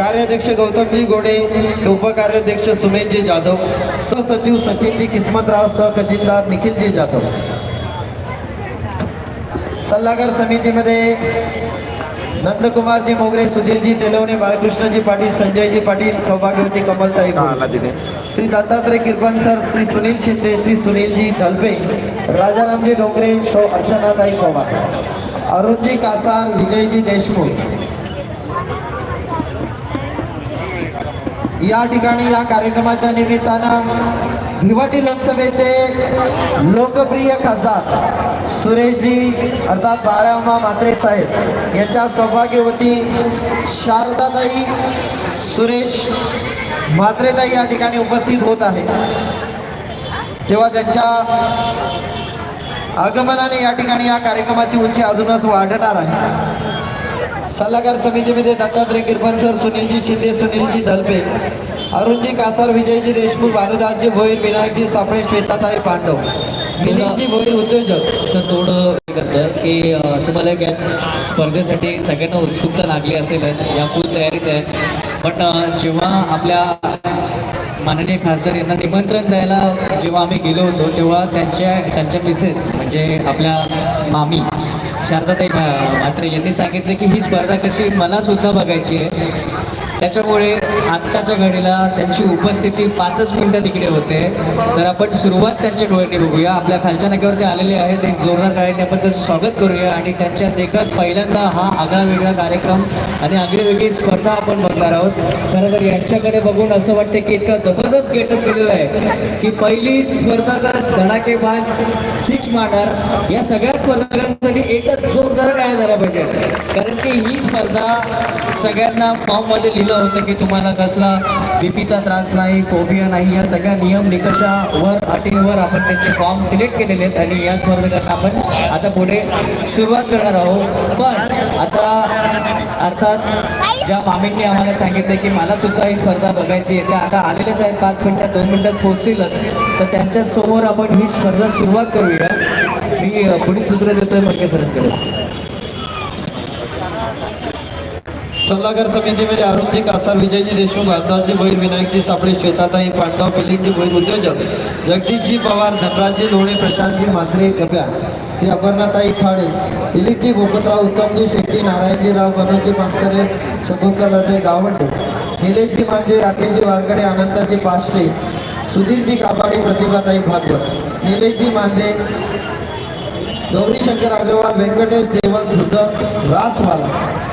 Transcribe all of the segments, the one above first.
कार्याध्यक्ष गौतमजी गोडे उपकार्याध्यक्ष सुमेशजी जाधव सहसचिव सचिनजी किस्मतराव सहखजिनदार निखिलजी जाधव. सल्लागार समितीमध्ये नंदकुमारजी मोगरे सुधीरजी तेलवणे बाळकृष्णजी पाटील संजयजी पाटील सौभाग्यवती कमलताई. श्री दत्तात्रय किरपण सर श्री सुनील शिंदे श्री सुनीलजी ढलपे राजारामजी डोंगरे सौ अर्चनाताई पवार अरुणजी कासार विजयजी देशमुख. या ठिकाणी या कार्यक्रमाच्या निमित्तानं भिवटी लोकसभेचे लोकप्रिय खासदार सुरेशजी अर्थात बाळामा म्हात्रे साहेब यांच्या सौभाग्यवती शारदाताई सुरेश म्हात्रेताई या ठिकाणी उपस्थित होत आहे तेव्हा त्यांच्या आगमनाने या ठिकाणी या कार्यक्रमाची उंची अजूनच वाढणार आहे. सल्लागार समितीमध्ये दत्तात्रय किरपन सर सुनीलजी शिंदे सुनीलजी धलपे अरुणजी कासार विजयजी देशमुख भानुदासजी भोईर विनायकजी सापळे श्वेताताई पांडव मिलिंदजी भोईर उद्योजक. सर थोडं हे करतं की तुम्हाला एक स्पर्धेसाठी सगळ्यांना उत्सुकता लागली असेलच या फुल तयारीत आहे. पण जेव्हा आपल्या माननीय खासदार यांना निमंत्रण द्यायला जेव्हा आम्ही गेलो होतो तेव्हा त्यांच्या त्यांच्या मिसेस म्हणजे आपल्या मामी. शारदाताई म्हात्रे यांनी सांगितले की ही स्पर्धा कशी मला सुद्धा बघायची आहे. त्याच्यामुळे आत्ताच्या घडीला त्यांची उपस्थिती पाचच मिनिटं तिकडे होते. तर आपण सुरुवात त्यांच्या डोळ्याने बघूया. आपल्या खालच्या नाक्यावरती आलेले आहेत एक जोरदार गाडीने आपण त्याचं स्वागत करूया आणि त्यांच्या देखत पहिल्यांदा हा आगळा वेगळा कार्यक्रम आणि आगळी वेगळी स्पर्धा आपण बघणार आहोत. खरं तर यांच्याकडे बघून असं वाटतं की इतका जबरदस्त गेटअप केलेला आहे की पहिलीच स्पर्धकच धडाकेबाज सिक्स मारणार. या सगळ्या स्पर्धकांसाठी एकच जोरदार काय झाला पाहिजे. कारण की ही स्पर्धा सगळ्यांना फॉर्ममध्ये लिहिली होतं की तुम्हाला कसला बीपीचा त्रास नाही फोबिया नाही या सगळ्या नियम निकषावर अटींवर आपण त्यांचे फॉर्म सिलेक्ट केलेले आहेत आणि या स्पर्धकांना आपण आता पुढे सुरुवात करणार आहोत. पण आता अर्थात ज्या मामींनी आम्हाला सांगितलं की मला सुद्धा ही स्पर्धा बघायची आहे त्या आता आलेलेच आहेत पाच मिनिटात दोन मिनिटात पोहोचतीलच. तर त्यांच्यासमोर आपण ही स्पर्धा सुरुवात करूया. मी पुढील सूत्र देतोय मडके सरांकडे सल्लागार समितीमध्ये म्हणजे अरुणजी कासार विजयजी देशमुख भारताजी भैर विनायकजी सापळे श्वेताताई पांडव पिल्लीजी भैर उद्योजक जगदीशजी पवार धनराजजी लोणे प्रशांतजी म्हात्रे गब्या श्री अपर्णाताई खाडे दिलीपजी भोपतराव उत्तमजी शेट्टी नारायणजी राव मनोजजी पानसरे शकुंतलाताई गावंडे निलेशजी मांजे राकेशजी वारकडे अनंताजी पाष्टे सुधीरजी कापाडी प्रतिभाताई भागवत निलेशजी मांजे गौरी शंकर अग्रवाल व्यंकटेश देवल झुजर रासवाला.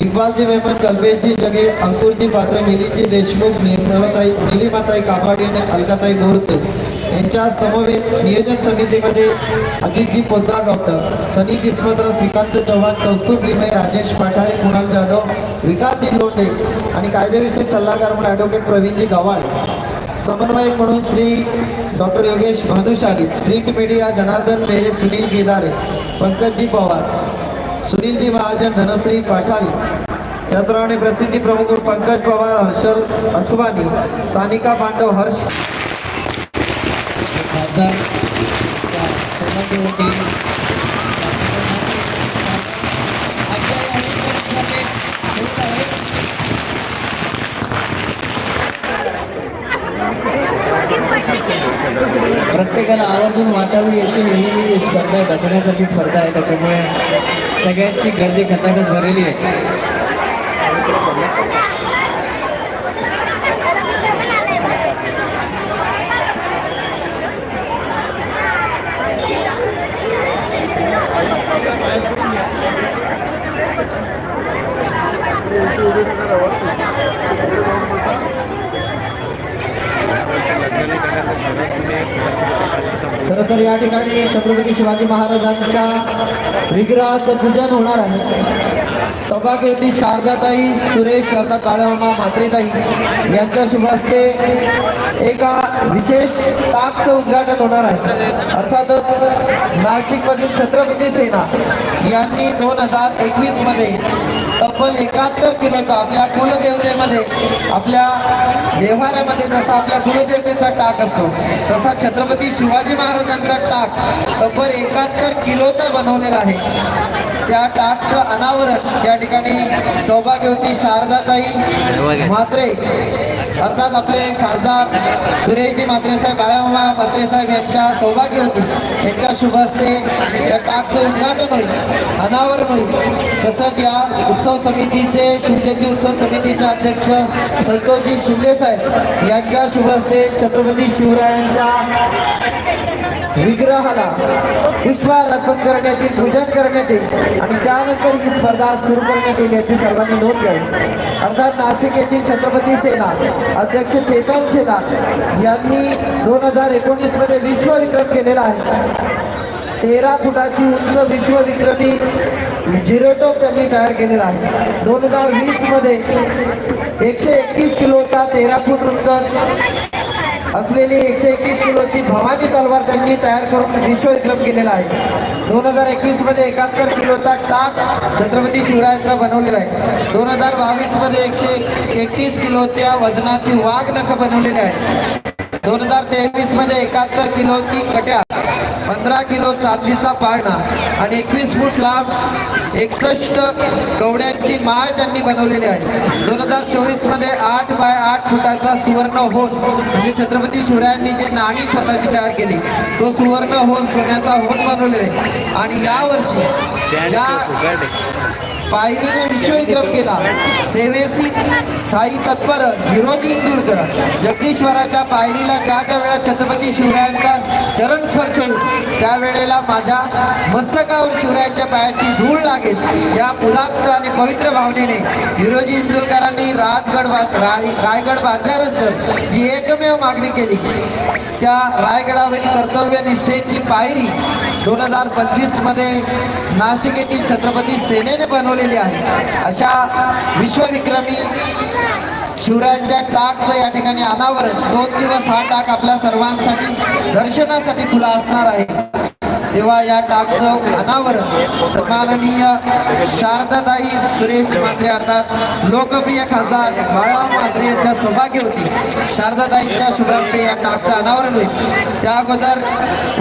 इक्बालजी मेमन कल्पेशजी जगे अंकुरजी पात्र मिलीजी देशमुख निर्मलाताई निलिमाताई कापाडी आणि अलकाताई गोरसे यांच्या समवेत नियोजन समितीमध्ये अजितजी पोद्दार डॉक्टर सनी किस्मतराव श्रीकांत चव्हाण कौस्तुभ लिमय राजेश पाठारे कुणाल जाधव विकासजी लोंढे आणि कायदेविषयक सल्लागार म्हणून ॲडव्होकेट प्रवीणजी गव्हाळ. समन्वयक म्हणून Shri doctor Yogesh Bhanushali print media Janardan Mere Sunil Kedare पंकजजी Pawar. Sunilji Mahajan Dhanashree पाठारी त्याचप्रमाणे प्रसिद्धी प्रमुख पंकज पवार हर्षल अस्वानी सानिका पांडव हर्ष प्रत्येकाला आवर्जून वाटावी अशी ही स्पर्धा आहे स्पर्धा आहे त्याच्यामुळे सगळ्यांची गर्दी खचाखच भरलेली आहे खरं तर या ठिकाणी छत्रपती शिवाजी महाराजांच्या विग्रहाचं पूजन होणार आहे. सौभाग्यवती शारदाताई सुरेश अर्थात काळेमा म्हात्रेताई यांच्या शुभ हस्ते एका विशेष टाकचं उद्घाटन होणार आहे. अर्थातच नाशिकमधील छत्रपती सेना यांनी दोन हजार एकवीसमध्ये तब्बल एकाहत्तर किलोचा आपल्या कुलदेवतेमध्ये आपल्या देव्हाऱ्यामध्ये जसा आपल्या कुलदेवतेचा टाक असतो तसा छत्रपती शिवाजी महाराजांचा टाक तब्बल एकाहत्तर किलोचा बनवलेला आहे. त्या टाकचं अनावरण या ठिकाणी सौभाग्यवती शारदाताई म्हात्रे अर्थात आपले खासदार सुरेशजी म्हात्रे साहेब बाळामामा म्हात्रे साहेब यांच्या सौभाग्यवती यांच्या शुभ हस्ते या टाकचं उद्घाटन होईल अनावरण होईल. तसंच या उत्सव समितीचे शिवजयंती उत्सव समितीचे अध्यक्ष संतोषजी शिंदे साहेब यांच्या शुभ हस्ते छत्रपती शिवरायांच्या विग्रहाला पुष्पार्पण करण्यात येईल पूजन करण्यात येईल आणि त्यानंतर ही स्पर्धा सुरू करण्यात येईल याची सर्वांनी नोंद घ्यावी. अर्थात नाशिक येथील छत्रपती सेना अध्यक्ष चेतन सेना यांनी दोन हजार एकोणीसमध्ये केलेला आहे. तेरा फुटाची उंच विश्वविक्रमी झिरोटोप त्यांनी तयार केलेला आहे. दोन हजार वीसमध्ये एकशे एकतीस किलोचा तेरा फूट उंच असलेली एकशे एकवीस किलोची भवानी तलवार त्यांनी तयार करून विश्वविक्रम केलेला आहे. दोन हजार एकवीसमध्ये एकाहत्तर किलोचा टाक छत्रपती शिवरायांचा बनवलेला आहे. दोन हजार बावीसमध्ये एकशे एकतीस किलोच्या वजनाची वाघ नख बनवलेली आहे. दोन हजार तेवीसमध्ये एकाहत्तर किलोची कट्या पंधरा किलो चांदीचा पाळणा आणि एकवीस फूट लांब एकसष्ट कवड्यांची माळ त्यांनी बनवलेली आहे. दोन हजार चोवीसमध्ये आठ बाय आठ फुटाचा सुवर्ण होन म्हणजे छत्रपती शिवरायांनी जे नाणी स्वतःची तयार केली तो सुवर्ण होन सोन्याचा होन बनवलेला आहे. आणि यावर्षी ज्या पायरीने विश्वविक्रम केला. सेवेसी थाई तत्पर हिरोजी इंदुरकर. जगदीश्वराच्या पायरीला ज्या ज्या वेळा छत्रपती शिवरायांचा चरण स्पर्श होईल त्यावेळेला माझ्या मस्तकावर शिवरायांच्या पायाची धूळ लागेल. या उदात्त आणि पवित्र भावनेने हिरोजी इंदुरकरांनी राजगड रायगड बांधल्यानंतर जी एकमेव मागणी केली त्या रायगडावरील कर्तव्य निष्ठेची पायरी दोन हजार पंचवीसमध्ये नाशिक येथील छत्रपती सेनेने बनवली. बनवलेली आहे. अशा विश्वविक्रमी शिवरायांच्या टाकचं या ठिकाणी अनावरण. दोन दिवस हा टाक आपल्या सर्वांसाठी दर्शनासाठी खुला असणार आहे. तेव्हा या टाकचं अनावरण सन्माननीय शारदाताई सुरेश मात्रे अर्थात लोकप्रिय खासदार बाळा मात्रे यांच्या सौभाग्यवती शारदाताईंच्या शुभास्ते या टाकचं अनावरण. होईल त्या अगोदर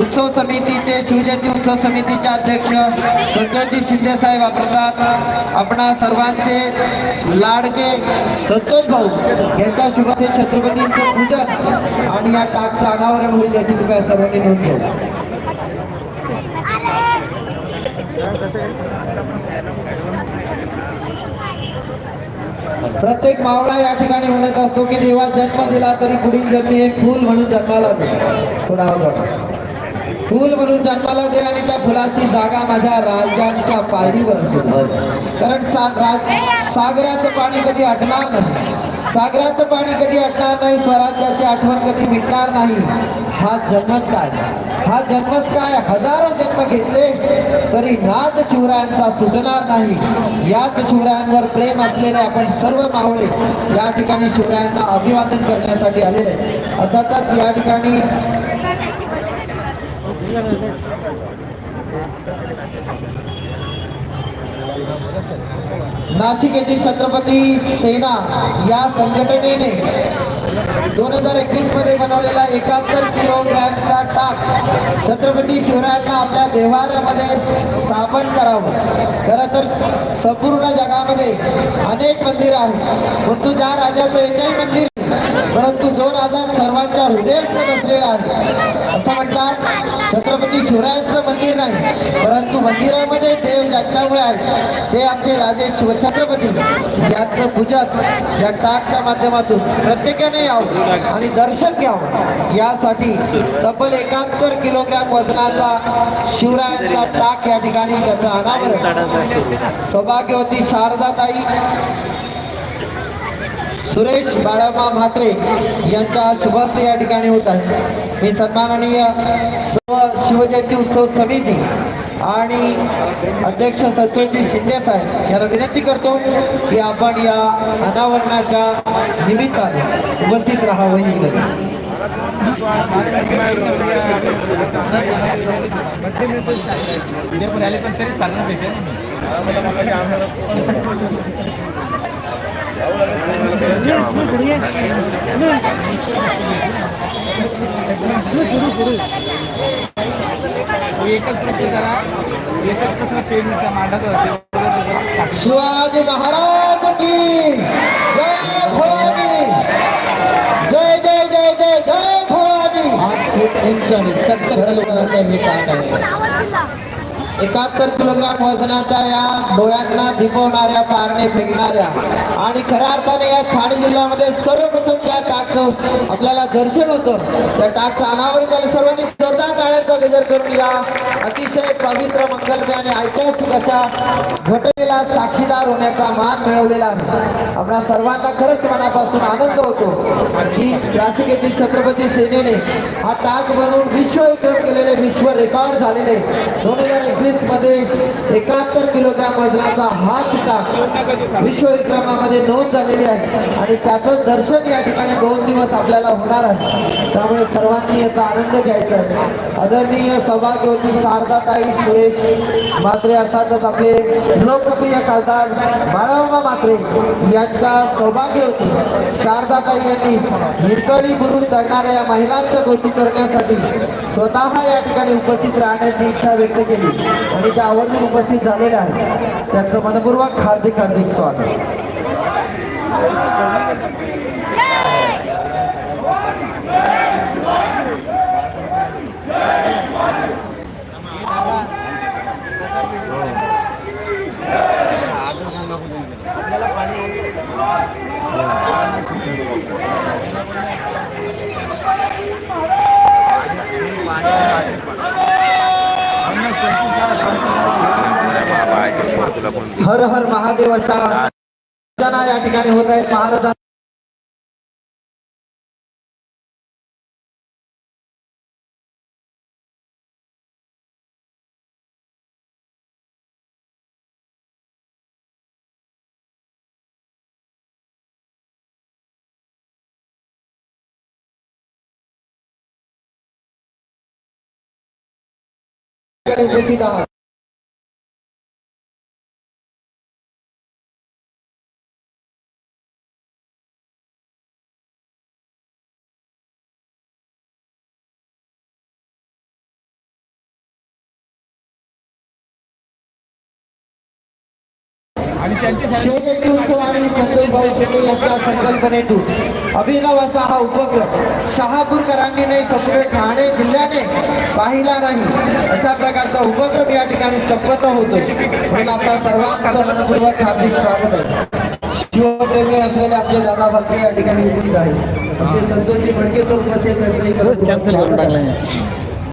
उत्सव समितीचे शिवजयंती उत्सव समितीचे अध्यक्ष संतोषजी शिंदे साहेब वापरतात. आपणा सर्वांचे लाडके संतोष भाऊ यांच्या शुभास्ते छत्रपतींचं पूजन आणि या टाकचं अनावरण होईल याची कृपया सर्वांनी नोंद घेऊ प्रत्येक मावळा या ठिकाणी म्हणत असतो की देवा जन्म दिला तरी पुढील जन्मी एक फूल म्हणून जन्माला दे. थोडा फूल म्हणून जन्माला दे आणि त्या फुलाची जागा माझ्या राजांच्या पायरीवर असू कारण साग राज सागराचं पाणी कधी हटणार नाही. सागराचं पाणी कधी आटणार नाही स्वराज्याची आठवण कधी मिटणार नाही. हा जन्मच काय? हा जन्मच काय? हजारो जन्म घेतले तरी नाच शिवरायांचा सुटणार नाही. याच शिवरायांवर प्रेम असलेले आपण सर्व मावळे या ठिकाणी शिवरायांना अभिवादन करण्यासाठी आलेले अर्थातच या ठिकाणी नाशिक येथील छत्रपती सेना या संघटनेने दोन हजार एकवीसमध्ये बनवलेला एकाहत्तर किलोग्रॅमचा टाक छत्रपती शिवरायांना आपल्या देवाऱ्यामध्ये स्थापन करावं. खरं तर संपूर्ण जगामध्ये अनेक मंदिरं आहेत. परंतु ज्या राजाचं एकही मंदिर परंतु जो राजा सर्वांच्या हृदयस्थ बसलेला आहे. असं म्हणतात छत्रपती शिवरायांचं मंदिर नाही परंतु मंदिरामध्ये देव ज्यांच्यामुळे आहेत ते आमचे राजे शिवछत्रपती. यांचं पूजन या टाकच्या माध्यमातून प्रत्येकाने यावं आणि दर्शन घ्यावं. यासाठी तब्बल एकाहत्तर किलोग्रॅम वजनाचा शिवरायांचा टाक या ठिकाणी त्याचं अनावरण. सौभाग्यवती शारदाताई सुरेश बाळामा म्हात्रे यांच्या शुभस्ते या ठिकाणी होत आहे. मी सन्माननीय सर्व शिवजयंती उत्सव समिती आणि अध्यक्ष संतोषजी शिंदे साहेब यांना विनंती करतो की आपण या अनावरणाच्या निमित्ताने उपस्थित राहावं ही विनंती. एकच प्रश्न शिवाजी महाराज की जय भवानी। जय जय जय जय जय भवानी। आज फूट उंच सत्तर लोकांचा हे टाक आहे. एकाहत्तर किलोग्राम वजनाच्या या डोळ्यांना दिपवणाऱ्या पारणे फेकणाऱ्या आणि खऱ्या अर्थाने या ठाणे जिल्ह्यामध्ये सर्वप्रथम त्या टाकचं आपल्याला दर्शन होतं. त्या टाकचं अनावरण झालं सर्वांनी जोरदार टाळ्यांचा गजर करून या अतिशय पवित्र मंगलमय आणि ऐतिहासिक अशा घटनेला साक्षीदार होण्याचा मान मिळवलेला आहे. आपल्या सर्वांना खरंच मनापासून आनंद होतो की नाशिक येथील छत्रपती सेनेने हा टाक बनवून विश्व विक्रम केलेले विश्व रेकॉर्ड झालेले दोन हजार एकवीसमध्ये एकाहत्तर किलोग्राम वजनाचा हाच टाक विश्व विक्रमामध्ये नोंद झालेली आहे. आणि त्याचं दर्शन या ठिकाणी दोन दिवस आपल्याला होणार आहे. त्यामुळे सर्वांनी याचा आनंद घ्यायचा आहे. आदरणीय सौभाग्यवती शारदाताई सुरेश म्हात्रे अर्थातच आपले लोकप्रिय खासदार बाळाबा म्हात्रे यांच्या सौभाग्यवती शारदाताई यांनी हिरकळी बुरून चढणाऱ्या महिलांच्या महिलांचं गोष्टी करण्यासाठी स्वतः या ठिकाणी उपस्थित राहण्याची इच्छा व्यक्त केली. आणि त्या आवर्जून उपस्थित झालेल्या आहेत. त्यांचं मनपूर्वक हार्दिक हार्दिक स्वागत. हर हर महादेव अशा या ठिकाणी होत आहेत महाराज उपस्थित आहात शिवजयंती उत्सव आणि संतोष भाऊ शेटे यांच्या संकल्पनेतून अभिनव असा हा उपक्रम शहापूरकरांनी नाही संपूर्ण ठाणे जिल्ह्याने पाहिला नाही अशा प्रकारचा उपक्रम या ठिकाणी संपन्न होतो म्हणून आपल्या सर्वांचं मनपूर्वक हार्दिक स्वागत आहे शिवप्रेमी असलेले आमचे दादा भलते या ठिकाणी उपस्थित आहेत आमचे संतोषजी फडके उपस्थित. त्यांचंही.